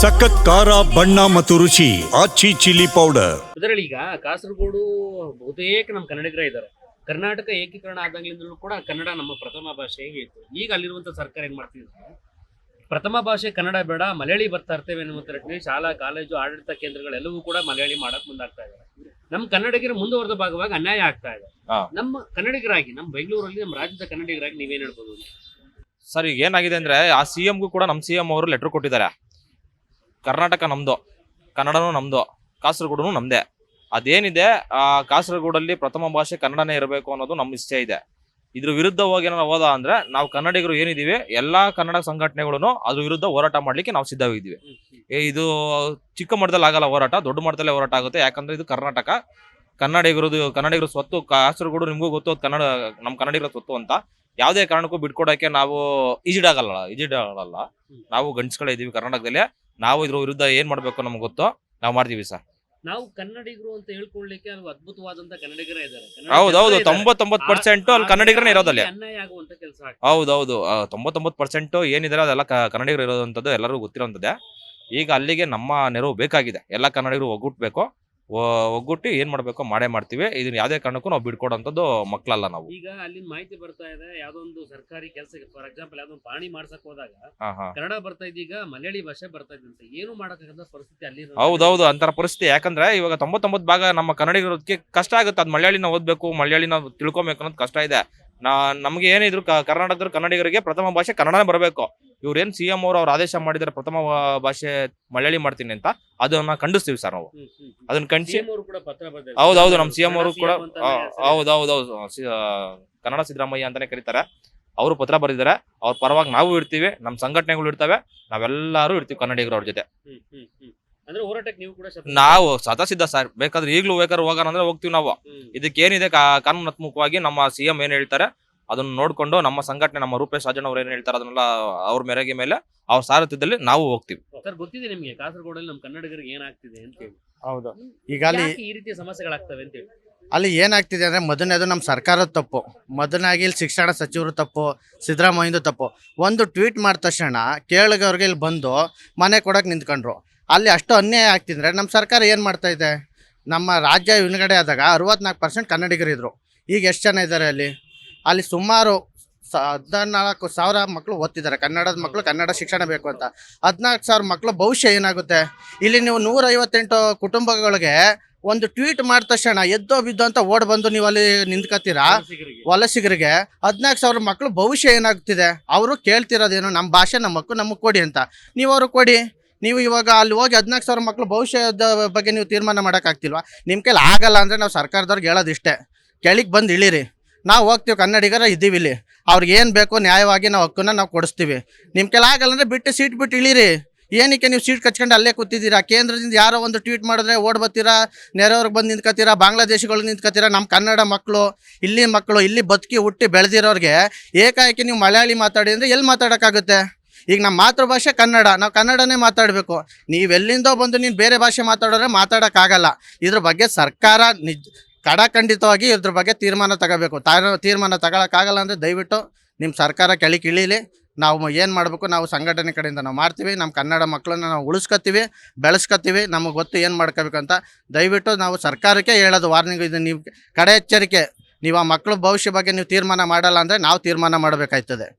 ಸಖತ್ ಖಾರ ಬಣ್ಣ ಮತ್ತು ರುಚಿ ಆಚಿ ಚಿಲ್ಲಿ ಪೌಡರ್ ಇದರಲ್ಲಿ ಈಗ ಕಾಸರಗೋಡು ಬಹುತೇಕ ನಮ್ಮ ಕನ್ನಡಿಗರ ಇದ್ದಾರೆ. ಕರ್ನಾಟಕ ಏಕೀಕರಣ ಆದಾಗ್ಲಿಂದಲೂ ಕೂಡ ಕನ್ನಡ ನಮ್ಮ ಪ್ರಥಮ ಭಾಷೆ ಇತ್ತು. ಈಗ ಅಲ್ಲಿರುವಂತ ಸರ್ಕಾರ ಏನ್ ಮಾಡ್ತಿದ್ರು ಪ್ರಥಮ ಭಾಷೆ ಕನ್ನಡ ಬೇಡ ಮಲಯಾಳಿ ಬರ್ತಾ ಇರ್ತೇವೆ ಅನ್ನುವಂಥ ನಿಟ್ಟಿನಲ್ಲಿ ಶಾಲಾ ಕಾಲೇಜು ಆಡಳಿತ ಕೇಂದ್ರಗಳೆಲ್ಲವೂ ಕೂಡ ಮಲಯಾಳಿ ಮಾಡಕ್ ಮುಂದಾಗ್ತಾ ಇದ್ದಾರೆ ನಮ್ಮ ಕನ್ನಡಿಗರ ಮುಂದುವರೆದ ಭಾಗವಾಗಿ ಅನ್ಯಾಯ ಆಗ್ತಾ ಇದೆ. ನಮ್ಮ ಕನ್ನಡಿಗರಾಗಿ ನಮ್ಮ ಬೆಂಗಳೂರಲ್ಲಿ ನಮ್ಮ ರಾಜ್ಯದ ಕನ್ನಡಿಗರಾಗಿ ನೀವೇನ್ ಹೇಳ್ಬೋದು? ಸರ್ ಈಗ ಏನಾಗಿದೆ ಅಂದ್ರೆ ಆ ಸಿ ಎಂಗೂ ಕೂಡ ನಮ್ಮ ಸಿ ಎಂ ಅವರು ಲೆಟರ್ ಕೊಟ್ಟಿದ್ದಾರೆ. ಕರ್ನಾಟಕ ನಮ್ದು ಕನ್ನಡನೂ ನಮ್ದು ಕಾಸರಗೋಡುನು ನಮ್ದೇ. ಅದೇನಿದೆ ಆ ಕಾಸರಗೋಡಲ್ಲಿ ಪ್ರಥಮ ಭಾಷೆ ಕನ್ನಡನೇ ಇರಬೇಕು ಅನ್ನೋದು ನಮ್ಮ ಇಚ್ಛೆ ಇದೆ. ಇದ್ರ ವಿರುದ್ಧ ಹೋಗಿ ಏನಾರ ಹೋದ ಅಂದ್ರೆ ನಾವು ಕನ್ನಡಿಗರು ಏನಿದೀವಿ ಎಲ್ಲಾ ಕನ್ನಡ ಸಂಘಟನೆಗಳು ಅದ್ರ ವಿರುದ್ಧ ಹೋರಾಟ ಮಾಡ್ಲಿಕ್ಕೆ ನಾವು ಸಿದ್ಧವಿದ್ದೀವಿ ಏ, ಇದು ಚಿಕ್ಕ ಮಟ್ಟದಲ್ಲಿ ಆಗಲ್ಲ ಹೋರಾಟ ದೊಡ್ಡ ಮಟ್ಟದಲ್ಲೇ ಹೋರಾಟ ಆಗುತ್ತೆ. ಯಾಕಂದ್ರೆ ಇದು ಕರ್ನಾಟಕ. ಕನ್ನಡಿಗರದು ಕನ್ನಡಿಗರ ಸ್ವತ್ತು ಕಾಸರಗೋಡು ನಿಮಗೂ ಗೊತ್ತು ಕನ್ನಡ ನಮ್ಮ ಕನ್ನಡಿಗರ ಸ್ವತ್ತು ಅಂತ. ಯಾವುದೇ ಕಾರಣಕ್ಕೂ ಬಿಟ್ಕೊಡಕ್ಕೆ ನಾವು ಈಜಿಡಾಗಲ್ಲ ಈಜಿಡಾಗಲ್ಲ ನಾವು ಗಂಡಸ್ಗಳೇ ಇದೀವಿ ಕರ್ನಾಟಕದಲ್ಲಿ. ನಾವು ಇದ್ರ ವಿರುದ್ಧ ಏನ್ ಮಾಡ್ಬೇಕು ನಮ್ಗೆ ಗೊತ್ತು ನಾವು ಮಾಡ್ತೀವಿ ಸರ್. ನಾವು ಕನ್ನಡಿಗರು ಅಂತ ಹೇಳ್ಕೊಳ್ಳಿಕ್ಕೆ ಅಲ್ಲಿ ಅದ್ಭುತವಾದಂತ ಕನ್ನಡಿಗರೇ ಇದ್ದಾರೆ. ಹೌದೌದು ತೊಂಬತ್ತೊಂಬತ್ತು ಪರ್ಸೆಂಟ್ ಅಲ್ಲಿ ಕನ್ನಡಿಗರೇ ಇರೋದಲ್ಲ. ಅನ್ಯಾಯ ಆಗುವಂತ ಕೆಲಸ ಹೌದೌದು ಆ, ತೊಂಬತ್ತೊಂಬತ್ತು ಪರ್ಸೆಂಟ್ ಏನಿದೆ ಅದೆಲ್ಲ ಕ- ಕನ್ನಡಿಗರು ಇರೋದಂಥದ್ದು ಎಲ್ಲರಿಗೂ ಗೊತ್ತಿರೋಂಥದ್ದೇ. ಈಗ ಅಲ್ಲಿಗೆ ನಮ್ಮ ನೆರವು ಬೇಕಾಗಿದೆ. ಎಲ್ಲ ಕನ್ನಡಿಗರು ಒಗ್ಗೂಟ್ಬೇಕು. ಒ- ಒಗ್ಗೂಟಿ ಏನ್ ಮಾಡ್ಬೇಕು ಮಾಡೇ ಮಾಡ್ತೀವಿ. ಇದನ್ನ ಯಾವ್ದೇ ಕಾರಣಕ್ಕೂ ನಾವು ಬಿಡ್ಕೊಡೋಂಥದ್ದು ಮಕ್ಕಳಲ್ಲ ನಾವು. ಈಗ ಅಲ್ಲಿ ಮಾಹಿತಿ ಬರ್ತಾ ಇದೆ ಯಾವ್ದೊಂದು ಸರ್ಕಾರಿ ಕೆಲಸಕ್ಕೆ ಫಾರ್ ಎಕ್ಸಾಂಪಲ್ ಯಾವ್ದೊಂದು ಪಾಣಿ ಮಾಡ್ಸಕ್ ಹೋದಾಗ ಕನ್ನಡ ಬರ್ತಾ ಇದೀಗ ಮಲಯಾಳಿ ಭಾಷೆ ಬರ್ತಾ ಇದೆ ಅಂತ. ಏನು ಮಾಡಕಂತ ಪರಿಸ್ಥಿತಿ ಅಲ್ಲಿ ಹೌದೌದು ಅಂತರ ಪರಿಸ್ಥಿತಿ. ಯಾಕಂದ್ರೆ ಇವಾಗ ತೊಂಬತ್ತೊಂಬತ್ತು ಭಾಗ ನಮ್ಮ ಕನ್ನಡಿಗರೋದಕ್ಕೆ ಕಷ್ಟ ಆಗುತ್ತೆ. ಅದು ಮಲಯಾಳಿನ ಓದ್ಬೇಕು ಮಲಯಾಳಿನ ತಿಳ್ಕೊಬೇಕು ಅನ್ನೋದು ಕಷ್ಟ ಇದೆ. ನಾ ನಮ್ಗೆ ಏನಿದ್ರು ಕರ್ನಾಟಕದ ಕನ್ನಡಿಗರಿಗೆ ಪ್ರಥಮ ಭಾಷೆ ಕನ್ನಡನೇ ಬರಬೇಕು. ಇವ್ರೇನ್ ಸಿ ಎಂ ಅವರು ಅವ್ರು ಆದೇಶ ಮಾಡಿದ್ರೆ ಪ್ರಥಮ ಭಾಷೆ ಮಲಯಾಳಿ ಮಾಡ್ತೀನಿ ಅಂತ ಅದನ್ನ ಖಂಡಿಸ್ತೀವಿ ಸರ್ ನಾವು. ಅದನ್ನ ಖಂಡಿಸಿ. ಹೌದೌದು ನಮ್ಮ ಸಿ ಎಂ ಅವರು ಕೂಡ. ಹೌದೌದೌದು. ಕನ್ನಡ ಸಿದ್ದರಾಮಯ್ಯ ಅಂತಾನೆ ಕರೀತಾರೆ. ಅವರು ಪತ್ರ ಬರೆದಿದ್ದಾರೆ. ಅವ್ರ ಪರವಾಗಿ ನಾವು ಇರ್ತೀವಿ ನಮ್ಮ ಸಂಘಟನೆಗಳು ಇರ್ತವೆ ನಾವೆಲ್ಲರೂ ಇರ್ತೀವಿ ಕನ್ನಡಿಗರು ಅವ್ರ ಜೊತೆ. ನೀವು ಸದಾ ಸಿದ್ಧ ಸರ್ ಬೇಕಾದ್ರೆ ಈಗಲೂ ಬೇಕಾದ್ರೆ ಹೋಗೋಣ ಅಂದ್ರೆ ಹೋಗ್ತೀವಿ ನಾವು. ಇದಕ್ಕೆ ಏನಿದೆ ಕಾನೂನಾತ್ಮಕವಾಗಿ ನಮ್ಮ ಸಿಎಂ ಏನ್ ಹೇಳ್ತಾರೆ ಅದನ್ನ ನೋಡ್ಕೊಂಡು ನಮ್ಮ ಸಂಘಟನೆ ನಮ್ಮ ರೂಪೇಶ್ ರಾಜನ್ ಅವ್ರು ಏನ್ ಹೇಳ್ತಾರೆ ಅದನ್ನೆಲ್ಲ ಅವ್ರ ಮೆರೆಗೆ ಮೇಲೆ ಅವ್ರ ಸಾರಥ್ಯದಲ್ಲಿ ನಾವು ಹೋಗ್ತೀವಿ. ಸರ್ ಗೊತ್ತಿದೆ ನಿಮ್ಗೆ ಕಾಸರಗೋಡಲ್ಲಿ ನಮ್ಮ ಕನ್ನಡಿಗರಿಗೆ ಏನಾಗ್ತಿದೆ ಅಂತ ಹೇಳಿ. ಹೌದು. ಈಗ ಅಲ್ಲಿ ಯಾಕೆ ಈ ರೀತಿಯ ಸಮಸ್ಯೆಗಳಾಗ್ತವೆ ಅಂತ ಹೇಳಿ? ಅಲ್ಲಿ ಏನಾಗ್ತಿದೆ ಅಂದರೆ ಮೊದಲನೇದು ನಮ್ಮ ಸರ್ಕಾರದ ತಪ್ಪು. ಮೊದಲನಾಗಿ ಇಲ್ಲಿ ಶಿಕ್ಷಣ ಸಚಿವರು ತಪ್ಪು ಸಿದ್ದರಾಮಯ್ಯಂದು ತಪ್ಪು. ಒಂದು ಟ್ವೀಟ್ ಮಾಡಿದ ತಕ್ಷಣ ಕೇಳಿಗವ್ರಿಗೆ ಇಲ್ಲಿ ಬಂದು ಮನೆ ಕೊಡೋಕೆ ನಿಂತ್ಕೊಂಡ್ರು. ಅಲ್ಲಿ ಅಷ್ಟು ಅನ್ಯಾಯ ಆಗ್ತಿದ್ರೆ ನಮ್ಮ ಸರ್ಕಾರ ಏನು ಮಾಡ್ತಾ ಇದೆ? ನಮ್ಮ ರಾಜ್ಯ ವಿಂಗಡೆ ಆದಾಗ ಅರವತ್ನಾಲ್ಕು ಪರ್ಸೆಂಟ್ ಕನ್ನಡಿಗರಿದ್ರು. ಈಗ ಎಷ್ಟು ಜನ ಇದ್ದಾರೆ ಅಲ್ಲಿ? ಅಲ್ಲಿ ಸುಮಾರು ಸ ಹದಿನಾಲ್ಕು ಸಾವಿರ ಮಕ್ಕಳು ಓದ್ತಿದ್ದಾರೆ. ಕನ್ನಡದ ಮಕ್ಕಳು ಕನ್ನಡ ಶಿಕ್ಷಣ ಬೇಕು ಅಂತ. ಹದಿನಾಲ್ಕು ಸಾವಿರ ಮಕ್ಕಳು ಭವಿಷ್ಯ ಏನಾಗುತ್ತೆ? ಇಲ್ಲಿ ನೀವು ನೂರೈವತ್ತೆಂಟು ಕುಟುಂಬಗಳಿಗೆ ಒಂದು ಟ್ವೀಟ್ ಮಾಡಿದ ತಕ್ಷಣ ಎದ್ದೋ ಬಿದ್ದು ಅಂತ ಓಡ್ ಬಂದು ನೀವು ಅಲ್ಲಿ ನಿಂತ್ಕೋತೀರಾ ವಲಸಿಗರಿಗೆ. ಹದಿನಾಲ್ಕು ಸಾವಿರ ಮಕ್ಕಳು ಭವಿಷ್ಯ ಏನಾಗ್ತಿದೆ? ಅವರು ಕೇಳ್ತಿರೋದೇನು? ನಮ್ಮ ಭಾಷೆ ನಮ್ಮ ಮಕ್ಕಳು ನಮಗೆ ಕೊಡಿ ಅಂತ. ನೀವು ಅವರು ಕೊಡಿ. ನೀವು ಇವಾಗ ಅಲ್ಲಿ ಹೋಗಿ ಹದಿನಾಲ್ಕು ಸಾವಿರ ಮಕ್ಕಳು ಭವಿಷ್ಯದ ಬಗ್ಗೆ ನೀವು ತೀರ್ಮಾನ ಮಾಡೋಕ್ಕಾಗ್ತಿಲ್ವಾ? ನಿಮ್ಮ ಕೈಲಿ ಆಗಲ್ಲ ಅಂದರೆ ನಾವು ಸರ್ಕಾರದವ್ರಿಗೆ ಹೇಳೋದು ಇಷ್ಟೇ ಕೆಳಗೆ ಬಂದು ಇಳೀರಿ. ನಾವು ಹೋಗ್ತೀವಿ, ಕನ್ನಡಿಗರ ಇದ್ದೀವಿ ಇಲ್ಲಿ. ಅವ್ರಿಗೆ ಏನು ಬೇಕೋ ನ್ಯಾಯವಾಗಿ ನಾವು ಹಕ್ಕನ್ನ ನಾವು ಕೊಡಿಸ್ತೀವಿ. ನಿಮ್ಮ ಕೆಲ ಆಗಲ್ಲ ಅಂದರೆ ಬಿಟ್ಟು ಸೀಟ್ ಬಿಟ್ಟು ಇಳೀರಿ. ಏನಕ್ಕೆ ನೀವು ಸೀಟ್ ಕಚ್ಕೊಂಡು ಅಲ್ಲೇ ಕೂತಿದ್ದೀರಾ? ಕೇಂದ್ರದಿಂದ ಯಾರೋ ಒಂದು ಟ್ವೀಟ್ ಮಾಡಿದ್ರೆ ಓಡ್ ಬರ್ತೀರಾ ನೆರೆಯವ್ರಿಗೆ ಬಂದು ನಿಂತ್ಕೋತೀರಾ ಬಾಂಗ್ಲಾದೇಶಗಳು ನಿಂತ್ಕೋತೀರಾ ನಮ್ಮ ಕನ್ನಡ ಮಕ್ಕಳು ಇಲ್ಲಿ ಮಕ್ಕಳು ಇಲ್ಲಿ ಬದುಕಿ ಹುಟ್ಟಿ ಬೆಳೆದಿರೋರಿಗೆ ಏಕಾಏಕಿ ನೀವು ಮಲಯಾಳಿ ಮಾತಾಡಿ ಅಂದರೆ ಎಲ್ಲಿ ಮಾತಾಡೋಕ್ಕಾಗುತ್ತೆ? ಈಗ ನಮ್ಮ ಮಾತೃಭಾಷೆ ಕನ್ನಡ, ನಾವು ಕನ್ನಡನೇ ಮಾತಾಡಬೇಕು. ನೀವೆಲ್ಲಿಂದೋ ಬಂದು ನೀನು ಬೇರೆ ಭಾಷೆ ಮಾತಾಡೋದ್ರೆ ಮಾತಾಡೋಕ್ಕಾಗಲ್ಲ. ಇದ್ರ ಬಗ್ಗೆ ಸರ್ಕಾರ ನಿಜ ಕಡಖಂಡಿತವಾಗಿ ಇದ್ರ ಬಗ್ಗೆ ತೀರ್ಮಾನ ತಗೋಬೇಕು. ತಾ- ತೀರ್ಮಾನ ತಗೊಳಕ್ಕಾಗಲ್ಲ ಅಂದರೆ ದಯವಿಟ್ಟು ನಿಮ್ಮ ಸರ್ಕಾರ ಕೆಳಗೆ ಇಳೀಲಿ. ನಾವು ಏನು ಮಾಡಬೇಕು? ನಾವು ಸಂಘಟನೆ ಕಡೆಯಿಂದ ನಾವು ಮಾಡ್ತೀವಿ. ನಮ್ಮ ಕನ್ನಡ ಮಕ್ಕಳನ್ನ ನಾವು ಉಳಿಸ್ಕೊತೀವಿ, ಬೆಳೆಸ್ಕೊತೀವಿ. ನಮಗೆ ಗೊತ್ತು ಏನು ಮಾಡ್ಕೋಬೇಕು ಅಂತ ದಯವಿಟ್ಟು ನಾವು ಸರ್ಕಾರಕ್ಕೆ ಹೇಳೋದು ವಾರ್ನಿಂಗ್. ಇದು ನೀವು ಕಡೆ ಎಚ್ಚರಿಕೆ. ನೀವು ಆ ಮಕ್ಕಳ ಭವಿಷ್ಯ ಬಗ್ಗೆ ನೀವು ತೀರ್ಮಾನ ಮಾಡಲ್ಲ ಅಂದರೆ ನಾವು ತೀರ್ಮಾನ ಮಾಡಬೇಕಾಯ್ತದೆ.